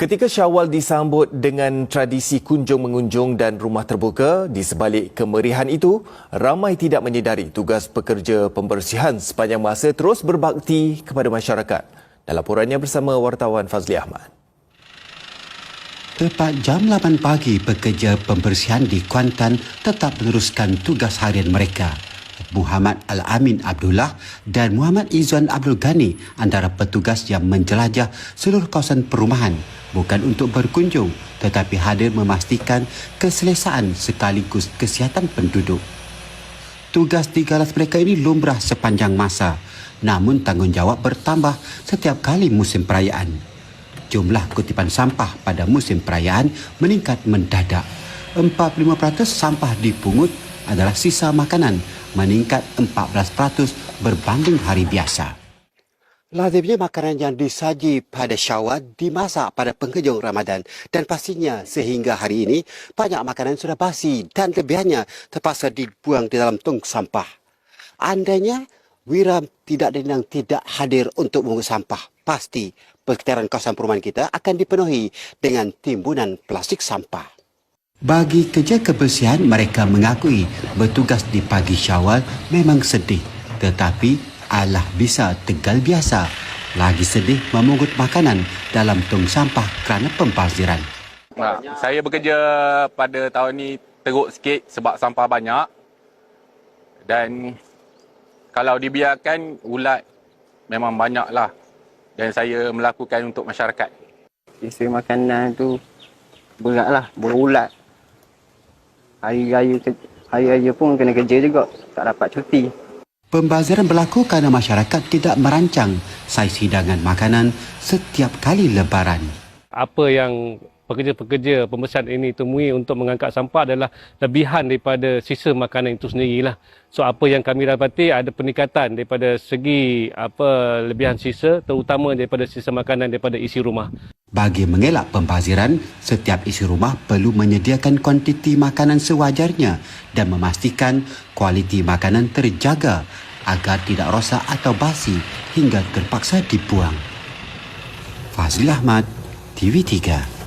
Ketika Syawal disambut dengan tradisi kunjung-mengunjung dan rumah terbuka, di sebalik kemerihan itu, ramai tidak menyedari tugas pekerja pembersihan sepanjang masa terus berbakti kepada masyarakat. Dalam laporannya bersama wartawan Fazli Ahmad. Tepat jam 8 pagi, pekerja pembersihan di Kuantan tetap meneruskan tugas harian mereka. Muhammad Al-Amin Abdullah dan Muhammad Izzuan Abdul Ghani antara petugas yang menjelajah seluruh kawasan perumahan bukan untuk berkunjung tetapi hadir memastikan keselesaan sekaligus kesihatan penduduk. Tugas di galas mereka ini lumrah sepanjang masa namun tanggungjawab bertambah setiap kali musim perayaan. Jumlah kutipan sampah pada musim perayaan meningkat mendadak. 45% sampah dipungut adalah sisa makanan meningkat 14% berbanding hari biasa. Lazimnya makanan yang disaji pada syawal dimasak pada penghujung Ramadan dan pastinya sehingga hari ini banyak makanan sudah basi dan lebihannya terpaksa dibuang di dalam tong sampah. Andainya Wiram tidak dan yang tidak hadir untuk mengungut sampah, pasti perkitaran kawasan perumahan kita akan dipenuhi dengan timbunan plastik sampah. Bagi kerja kebersihan, mereka mengakui bertugas di pagi syawal memang sedih. Tetapi Allah bisa tegal biasa. Lagi sedih memungut makanan dalam tong sampah kerana pembaziran. Ha, saya bekerja pada tahun ni teruk sikit sebab sampah banyak. Dan kalau dibiarkan, ulat memang banyaklah. Dan saya melakukan untuk masyarakat. Isi makanan tu beratlah, berulat hari raya hari raya pun kena kerja juga tak dapat cuti Pembaziran berlaku kerana masyarakat tidak merancang saiz hidangan makanan setiap kali lebaran. Apa yang pekerja-pekerja pembersihan ini temui untuk mengangkat sampah adalah lebihan daripada sisa makanan itu sendirilah. So apa yang kami dapati ada peningkatan daripada segi apa lebihan sisa terutama daripada sisa makanan daripada isi rumah. Bagi mengelak pembaziran, setiap isi rumah perlu menyediakan kuantiti makanan sewajarnya dan memastikan kualiti makanan terjaga agar tidak rosak atau basi hingga terpaksa dibuang. Fazli Ahmad, TV3